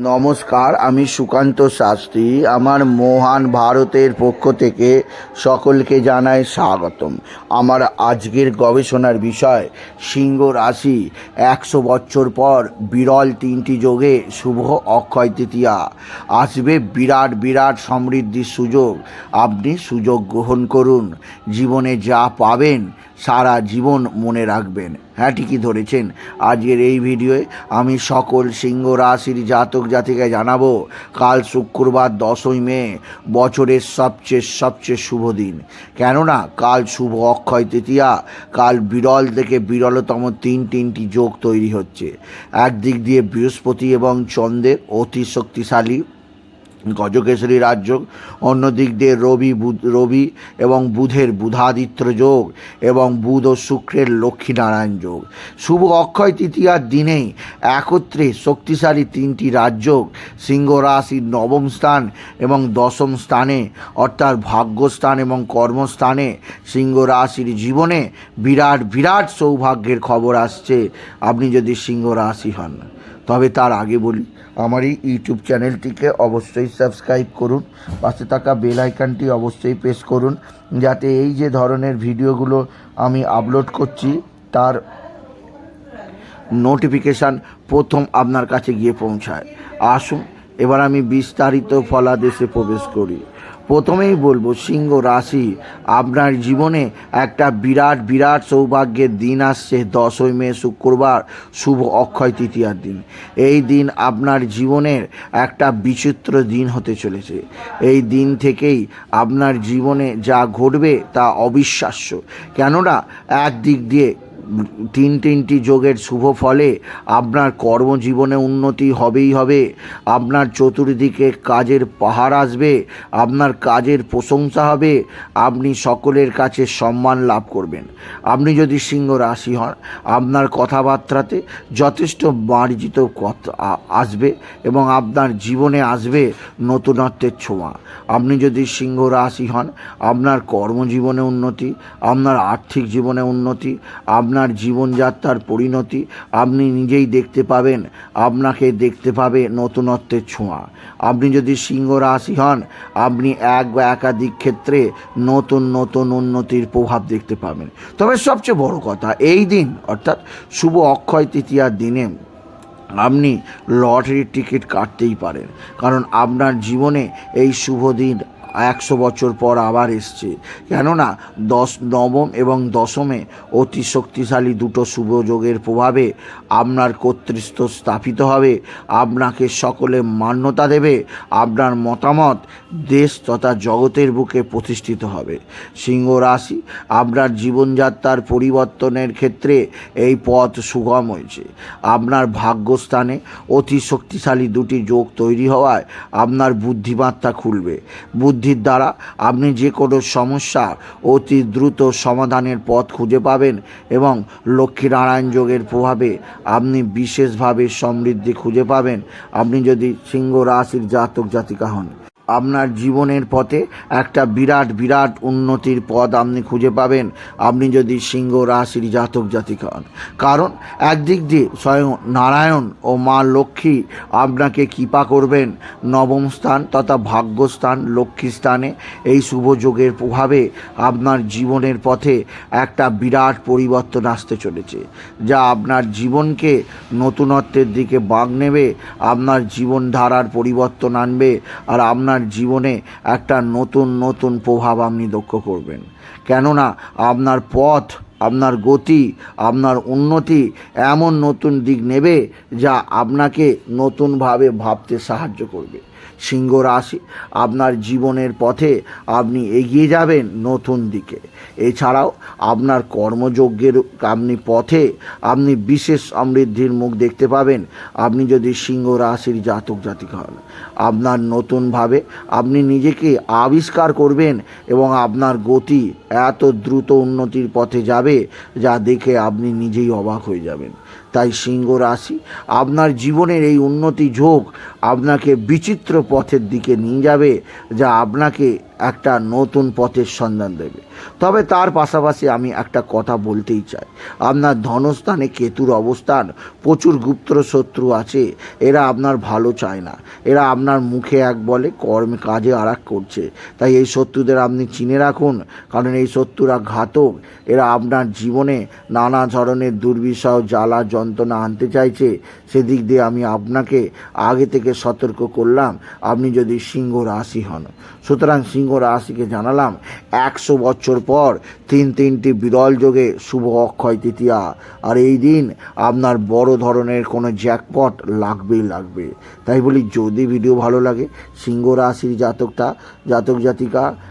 নমস্কার, আমি সুকান্ত শাস্ত্রী। আমার মহান ভারতের পক্ষ থেকে সকলকে জানাই স্বাগতম। আমার আজকের গবেষণার বিষয়, সিংহ রাশি। একশো বছর পর বিরল তিনটি যোগে শুভ অক্ষয় তৃতীয়া। আসবে বিরাট বিরাট সমৃদ্ধির সুযোগ। আপনি সুযোগ গ্রহণ করুন। জীবনে যা পাবেন, সারা জীবন মনে রাখবেন। হ্যাঁ ঠিকই ধরেছেন। আজকের এই ভিডিওয়ে আমি সকল সিংহ রাশির জাতক জাতিকায় জানাব, কাল শুক্রবার দশই মে, বছরের সবচেয়ে সবচেয়ে শুভ দিন। কেননা, কাল শুভ অক্ষয় তৃতীয়া, কাল বিরল থেকে বিরলতম তিন তিনটি যোগ তৈরি হচ্ছে। একদিক দিয়ে বৃহস্পতি এবং চন্দ্রের অতি শক্তিশালী গজকেশরী রাজ্য, অন্যদিক দিয়ে রবি রবি এবং বুধের বুধাদিত্য যোগ এবং বুধ ও শুক্রের লক্ষ্মীনারায়ণ যোগ। শুভ অক্ষয় তৃতীয়ার দিনেই একত্রে শক্তিশালী তিনটি রাজ্য সিংহ রাশির নবম স্থান এবং দশম স্থানে, অর্থাৎ ভাগ্যস্থান এবং কর্মস্থানে সিংহ রাশির জীবনে বিরাট বিরাট সৌভাগ্যের খবর আসছে। আপনি যদি সিংহ রাশি হন তবে তার আগে বলি, আমার এই ইউটিউব চ্যানেলটিকে অবশ্যই সাবস্ক্রাইব করুন, পাশে থাকা বেল আইকনটি অবশ্যই প্রেস করুন, যাতে এই যে ধরনের ভিডিওগুলো আমি আপলোড করছি, তার নোটিফিকেশান প্রথম আপনার কাছে গিয়ে পৌঁছায়। আসুন, এবার আমি বিস্তারিত ফলাদেশে প্রবেশ করি। প্রথমেই বলব, সিংহ রাশি, আপনার জীবনে একটা বিরাট বিরাট সৌভাগ্যের দিন আসছে, দশই মে, শুক্রবার, শুভ অক্ষয় তৃতীয়ার দিন। এই দিন আপনার জীবনের একটা বিচিত্র দিন হতে চলেছে। এই দিন থেকেই আপনার জীবনে যা ঘটবে তা অবিশ্বাস্য। কেননা, একদিক দিয়ে তিন তিনটি যোগের শুভ ফলে আপনার কর্মজীবনে উন্নতি হবেই হবে। আপনার চতুর্দিকে কাজের পাহাড় আসবে, আপনার কাজের প্রশংসা হবে, আপনি সকলের কাছে সম্মান লাভ করবেন। আপনি যদি সিংহ রাশি হন, আপনার কথাবার্তাতে যথেষ্ট মার্জিত আসবে এবং আপনার জীবনে আসবে নতুনত্বের ছোঁয়া। আপনি যদি সিংহ রাশি হন, আপনার কর্মজীবনে উন্নতি, আপনার আর্থিক জীবনে উন্নতি আপনার জীবনযাত্রার পরিণতি আপনি নিজেই দেখতে পাবেন, আপনাকে দেখতে পাবে নতুনত্বের ছোঁয়া। আপনি যদি সিংহ রাশি হন, আপনি এক বা একাধিক ক্ষেত্রে নতুন নতুন উন্নতির প্রভাব দেখতে পাবেন। তবে সবচেয়ে বড় কথা, এই দিন, অর্থাৎ শুভ অক্ষয় তৃতীয়ার দিনে আপনি লটারির টিকিট কাটতেই পারেন। কারণ আপনার জীবনে এই শুভ দিন একশো বছর পর আবার এসছে। কেননা দশ নবম এবং দশমে অতি শক্তিশালী দুটো শুভ যোগের প্রভাবে আপনার কর্তৃত্ব স্থাপিত হবে, আপনাকে সকলে মান্যতা দেবে, আপনার মতামত দেশ তথা জগতের বুকে প্রতিষ্ঠিত হবে। সিংহ রাশি, আপনার জীবনযাত্রার পরিবর্তনের ক্ষেত্রে এই পথ সুগম হয়েছে। আপনার ভাগ্যস্থানে অতি শক্তিশালী দুটি যোগ তৈরি হওয়ায় আপনার বুদ্ধিমাত্রা খুলবে। বুদ্ধির দ্বারা আপনি যে কোনো সমস্যা অতি দ্রুত সমাধানের পথ খুঁজে পাবেন এবং লক্ষ্মীনারায়ণ যোগের প্রভাবে আপনি বিশেষভাবে সমৃদ্ধি খুঁজে পাবেন। আপনি যদি সিংহ রাশির জাতক জাতিকা হন আপনার জীবনের পথে একটা বিরাট বিরাট উন্নতির পথ আপনি খুঁজে পাবেন। আপনি যদি সিংহ রাশির জাতক জাতিকা হন। কারণ একদিক দিয়ে স্বয়ং নারায়ণ ও মা লক্ষ্মী আপনাকে কৃপা করবেন। নবম স্থান তথা ভাগ্যস্থান লক্ষ্মী স্থানে এই শুভ যোগের প্রভাবে আপনার জীবনের পথে একটা বিরাট পরিবর্তন আসতে চলেছে। যা আপনার জীবনকে নতুনত্বের দিকে বাঁক নেবে, আপনার জীবনধারার পরিবর্তন আনবে, আর আপনার জীবনে একটা নতুন নতুন প্রভাব আপনি দক্ষ করবেন। কেননা আপনার পথ, আপনার গতি, আপনার উন্নতি এমন নতুন দিক নেবে যা আপনাকে নতুনভাবে ভাবতে সাহায্য করবে। সিংহ রাশি, আপনার জীবনের পথে আপনি এগিয়ে যাবেন নতুন দিকে। এছাড়াও আপনার কর্মযজ্ঞের আপনি পথে আপনি বিশেষ সমৃদ্ধির মুখ দেখতে পাবেন। আপনি যদি সিংহ রাশির জাতক জাতিকা হন, আপনার নতুনভাবে আপনি নিজেকে আবিষ্কার করবেন এবং আপনার গতি এত দ্রুত উন্নতির পথে যাবে, যা দেখে আপনি নিজেই অবাক হয়ে যাবেন। তাই সিংহ রাশি, আপনার জীবনের এই উন্নতি ঝোঁক আপনাকে বিচিত্র পথের দিকে নিয়ে যাবে, যা আপনাকে একটা নতুন পথের সন্ধান দেবে। তবে তার পাশাপাশি আমি একটা কথা বলতেই চাই। আপনার ধনস্থানে কেতুর অবস্থান, প্রচুর গুপ্ত শত্রু আছে, এরা আপনার ভালো চায় না। এরা আপনার মুখে এক বলে, কর্মে কাজে আর করছে। তাই এই শত্রুদের আপনি চিনে রাখুন, কারণ এই শত্রুরা ঘাতক। এরা আপনার জীবনে নানা ধরনের দুর্বিষহ, জ্বালা যন্ত্রণা আনতে চাইছে, সেদিক দিয়ে আমি আপনাকে আগে থেকে সতর্ক করলাম। আপনি যদি সিংহ রাশি হন। সুতরাং সিংহ রাশিকে জানালাম, একশো বছর পর তিন তিনটি বিরল যোগে শুভ অক্ষয় তৃতীয়া। আর এই দিন আপনার বড় ধরনের কোনো জ্যাকপট লাগবেই লাগবে। তাই বলি, যদি ভিডিও ভালো লাগে, সিংহ রাশির জাতকটা জাতক জাতিকা